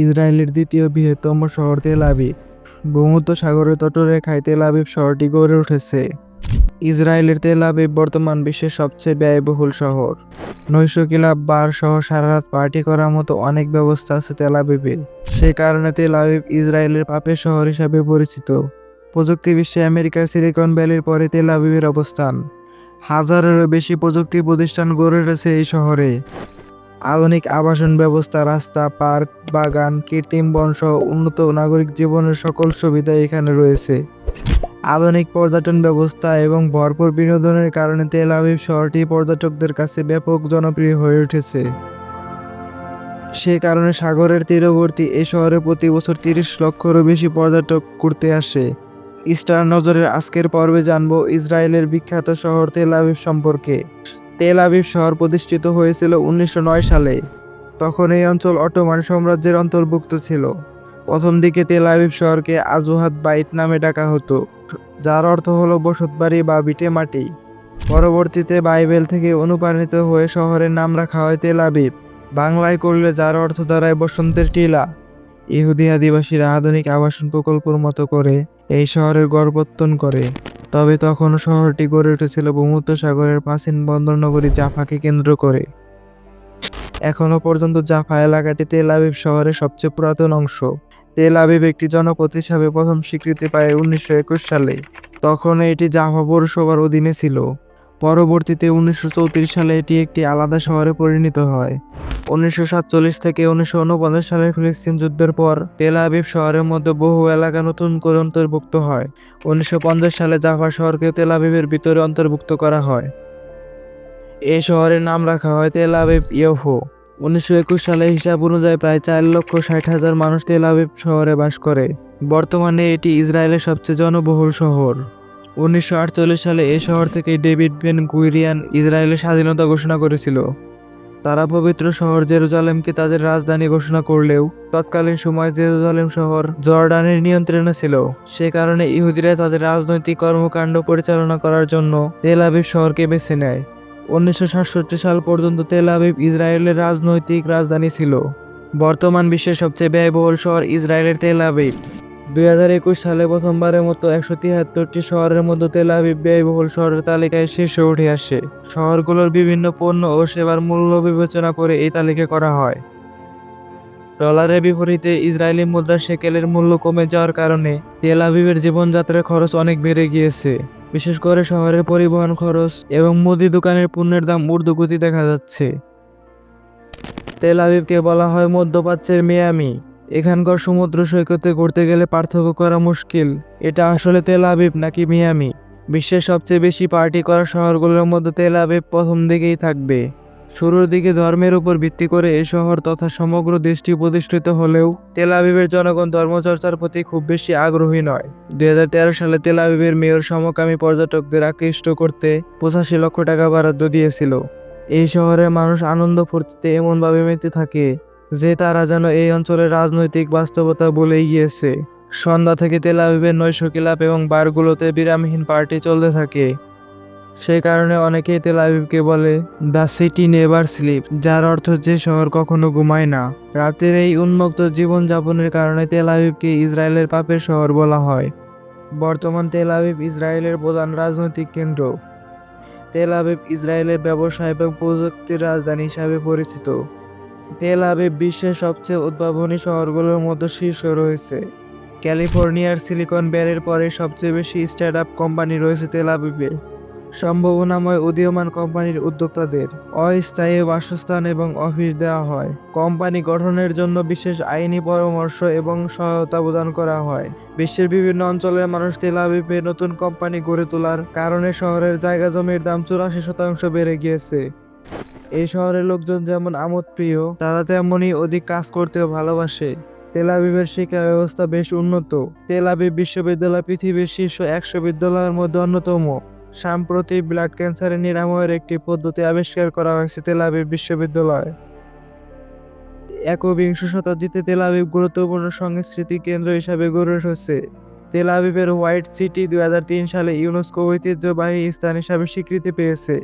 ইসরায়েলের দ্বিতীয় বৃহত্তম শহর তেল আবিব। ভূমধ্য সাগরের তটরেখায় তেল আবিব শহরটি গড়ে উঠেছে। ইসরায়েলের তেল আবিব বর্তমান বিশ্বের সবচেয়ে ব্যয়বহুল শহর। নৈশ ক্লাব বার সহ সারা রাত পার্টি করার মতো অনেক ব্যবস্থা আছে তেল আবিবে। সেই কারণে তেল আবিব ইসরায়েলের পাপের শহর হিসাবে পরিচিত। প্রযুক্তি বিশ্বে আমেরিকার সিলিকন ভ্যালির পরে তেল আবিবের অবস্থান। হাজারেরও বেশি প্রযুক্তি প্রতিষ্ঠান গড়ে উঠেছে এই শহরে। আধুনিক আবাসন ব্যবস্থা, রাস্তা, পার্ক, বাগান, কৃত্রিম বন সহ উন্নত নাগরিক জীবনের সকল সুবিধা এখানে রয়েছে। আধুনিক পর্যটন ব্যবস্থা এবং ভরপুর বিনোদনের কারণে তেল আবিব শহরটি পর্যটকদের কাছে ব্যাপক জনপ্রিয় হয়ে উঠেছে। সে কারণে সাগরের তীরবর্তী এই শহরে প্রতি বছর তিরিশ লক্ষেরও বেশি পর্যটক ঘুরতে আসে। স্টার নজরের আজকের পর্বে জানব ইসরায়েলের বিখ্যাত শহর তেল আবিব সম্পর্কে। তেল আবিব শহর প্রতিষ্ঠিত হয়েছিল উনিশশো নয় সালে। তখন এই অঞ্চল অটোমান সাম্রাজ্যের অন্তর্ভুক্ত ছিল। প্রথম দিকে তেল আবিব শহরকে আজুহাত বাইত নামে ডাকা হতো, যার অর্থ হলো বসতবাড়ি বা বিটে মাটি। পরবর্তীতে বাইবেল থেকে অনুপ্রাণিত হয়ে শহরের নাম রাখা হয় তেল আবিব। বাংলায় করলে যার অর্থ দাঁড়ায় বসন্তের টিলা। ইহুদি আদিবাসীরা আধুনিক আবাসন প্রকল্পের মতো করে এই শহরের গড়পত্তন করে। তবে তখন শহরটি গড়ে উঠেছিল ভূমধ্য সাগরের প্রাচীন বন্দর নগরী জাফাকে কেন্দ্র করে। এখনও পর্যন্ত জাফা এলাকাটি তেল আবিব শহরের সবচেয়ে পুরাতন অংশ। তেল আবিব একটি জনপদ হিসাবে প্রথম স্বীকৃতি পায় উনিশশো একুশ সালে। তখন এটি জাফা পৌরসভার অধীনে ছিল। পরবর্তীতে উনিশশো চৌত্রিশ সালে এটি একটি আলাদা শহরে পরিণত হয়। উনিশশো সাতচল্লিশ থেকে উনিশশো সালের ফিলিস্তিন যুদ্ধের পর তেল আবিব শহরের মধ্যে বহু এলাকা নতুন করে অন্তর্ভুক্ত হয়। উনিশশো পঞ্চাশ সালে জাফা শহরকে তেল আবিবের ভিতরে অন্তর্ভুক্ত করা হয়। এই শহরের নাম রাখা হয় তেল আবিব ইয়ফো উনিশশো একুশ সালের হিসাব অনুযায়ী প্রায় চার লক্ষ ষাট হাজার মানুষ তেল আবিব শহরে বাস করে। বর্তমানে এটি ইসরায়েলের সবচেয়ে জনবহুল শহর। উনিশশো আটচল্লিশ সালে এই শহর থেকে ডেভিড বেন গুইরিয়ান ইসরায়েলের স্বাধীনতা ঘোষণা করেছিল। তারা পবিত্র শহর জেরুজালেমকে তাদের রাজধানী ঘোষণা করলেও তৎকালীন সময় জেরুজালেম শহর জর্ডানের নিয়ন্ত্রণে ছিল। সে কারণে ইহুদিরা তাদের রাজনৈতিক কর্মকাণ্ড পরিচালনা করার জন্য তেল আবিব শহরকে বেছে নেয়। উনিশশো সাতষট্টি সাল পর্যন্ত তেল আবিব ইসরায়েলের রাজনৈতিক রাজধানী ছিল। বর্তমান বিশ্বের সবচেয়ে ব্যয়বহুল শহর ইসরায়েলের তেল আবিব। দুই হাজার একুশ সালে প্রথমবারের মতো একশো তিয়াত্তরটি শহরের মধ্যে তেল আবিব ব্যয়বহুল শহরের তালিকায় শীর্ষে উঠে আসে। শহরগুলোর বিভিন্ন পণ্য ও সেবার মূল্য বিবেচনা করে এই তালিকা করা হয়। ডলারের বিপরীতে ইসরায়েলি মুদ্রা শেকেলের মূল্য কমে যাওয়ার কারণে তেল আবিবের জীবনযাত্রার খরচ অনেক বেড়ে গিয়েছে। বিশেষ করে শহরের পরিবহন খরচ এবং মুদি দোকানের পণ্যের দাম ঊর্ধ্বগতি দেখা যাচ্ছে। তেল আবিবকে বলা হয় মধ্যপ্রাচ্যের মিয়ামি। এখানকার সমুদ্র সৈকতে ঘুরতে গেলে পার্থক্য করা মুশকিল। এটা আসলে তেল আবিব নাকি মিয়ামি? বিশ্বের সবচেয়ে বেশি পার্টি করা শহরগুলোর মধ্যে তেল আবিব প্রথম দিকেই থাকবে। শুরুর দিকে ধর্মের উপর ভিত্তি করে এই শহর তথা সমগ্র দেশটি প্রতিষ্ঠিত হলেও তেল আবিবের জনগণ ধর্মচর্চার প্রতি খুব বেশি আগ্রহী নয়। দুই সালে তেল আবিবের মেয়র সমকামী পর্যটকদের আকৃষ্ট করতে পঁচাশি লক্ষ টাকা বরাদ্দ দিয়েছিল। এই শহরের মানুষ আনন্দ ফুর্তিতে এমনভাবে মেতে থাকে। যে তারা যেন এই অঞ্চলের রাজনৈতিক বাস্তবতা বলেই গিয়েছে। সন্ধ্যা থেকে তেল আবিবের নৈশ ক্লাব এবং বারগুলোতে বিরামহীন পার্টি চলতে থাকে। সেই কারণে অনেকেই তেল আবিবকে বলে, দ্য সিটি নেভার স্লিপ যার অর্থ যে শহর কখনো ঘুমায় না। রাতের এই উন্মুক্ত জীবনযাপনের কারণে তেল আবিবকে ইসরায়েলের পাপের শহর বলা হয়। বর্তমান তেল আবিব ইসরায়েলের প্রধান রাজনৈতিক কেন্দ্র। তেল আবিব ইসরায়েলের ব্যবসা এবং প্রযুক্তির রাজধানী হিসাবে পরিচিত। তেল আবিব বিশ্বের সবচেয়ে উদ্ভাবনী শহরগুলোর মধ্যে শীর্ষ রয়েছে। ক্যালিফোর্নিয়ার সিলিকন ভ্যালির পরে সবচেয়ে বেশি স্টার্ট আপ কোম্পানি রয়েছে তেল আবিবে সম্ভাবনাময় উদীয়মান কোম্পানির উদ্যোক্তাদের অস্থায়ী বাসস্থান এবং অফিস দেওয়া হয়। কোম্পানি গঠনের জন্য বিশেষ আইনি পরামর্শ এবং সহায়তা প্রদান করা হয়। বিশ্বের বিভিন্ন অঞ্চলের মানুষ তেল আবিবে নতুন কোম্পানি গড়ে তোলার কারণে শহরের জায়গা জমির দাম চুরাশি শতাংশ বেড়ে গিয়েছে। এই শহরের লোকজন যেমন আমোদ প্রিয় তারা তেমনই অধিক কাজ করতেও ভালোবাসে। তেল আবিবের শিক্ষা ব্যবস্থা বেশ উন্নত। তেল আবিব বিশ্ববিদ্যালয় পৃথিবীর শীর্ষ একশো বিদ্যালয়ের মধ্যে অন্যতম। সাম্প্রতিক ব্লাড ক্যান্সারের নিরাময়ের একটি পদ্ধতি আবিষ্কার করা হয়েছে তেল আবিব বিশ্ববিদ্যালয়। একবিংশ শতাব্দীতে তেল আবিব গুরুত্বপূর্ণ সংস্কৃতি কেন্দ্র হিসাবে গড়ে উঠেছে। তেল আবিবের হোয়াইট সিটি দুই হাজার তিন সালে ইউনেস্কো ঐতিহ্যবাহী স্থান হিসাবে স্বীকৃতি পেয়েছে।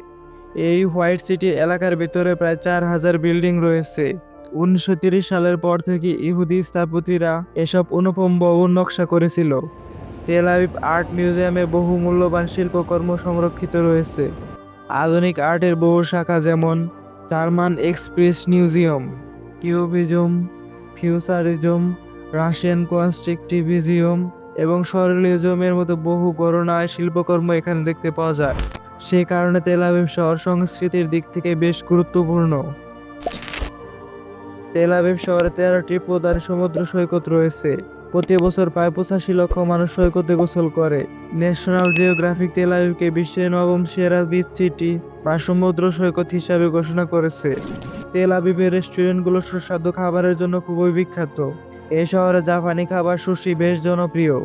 এই হোয়াইট সিটি এলাকার ভিতরে প্রায় চার হাজার বিল্ডিং রয়েছে। উনিশশো তিরিশ সালের পর থেকে ইহুদি স্থাপতিরা এসব অনুপম ভবন নকশা করেছিল। তেল আর্ট মিউজিয়ামে বহু মূল্যবান শিল্পকর্ম সংরক্ষিত রয়েছে। আধুনিক আর্টের বহু শাখা যেমন German expressionism, cubism, futurism, Russian constructivism এবং সরলিজমের মতো বহু গণনায় শিল্পকর্ম এখানে দেখতে পাওয়া যায়। সে কারণে তেল আবিব শহর সংস্কৃতির দিক থেকে বেশ গুরুত্বপূর্ণ। তেল আবিব শহরে তেরোটি প্রধান সমুদ্র সৈকত রয়েছে। প্রতি বছর প্রায় পঁচাশি লক্ষ মানুষ সৈকতে গোসল করে। ন্যাশনাল জিওগ্রাফিক তেল আবিবকে বিশ্বের নবম সেরা বিচ সিটি বা সমুদ্র সৈকত হিসাবে ঘোষণা করেছে। তেল আবিবের রেস্টুরেন্টগুলো সুস্বাদু খাবারের জন্য খুবই বিখ্যাত। এই শহরে জাপানি খাবার সুশি বেশ জনপ্রিয়।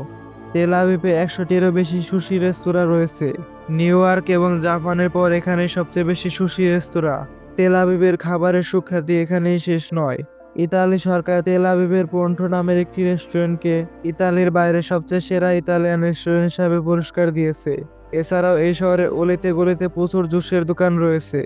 তেল আবিবে একশোটিরও বেশি সুশি রেস্তোরাঁ রয়েছে। নিউ ইয়র্ক এবং জাপানের পর এখানে সবচেয়ে বেশি সুশি রেস্তোরাঁ। তেল আবিবের খাবারের সুখ্যাতি এখানেই শেষ নয়। ইতালি সরকার তেল আবিবের পন্ঠ নামের একটি রেস্টুরেন্টকে ইতালির বাইরে সবচেয়ে সেরা ইতালিয়ান রেস্টুরেন্ট হিসাবে পুরস্কার দিয়েছে। এছাড়াও এই শহরে অলিতে গলিতে প্রচুর জুসের দোকান রয়েছে।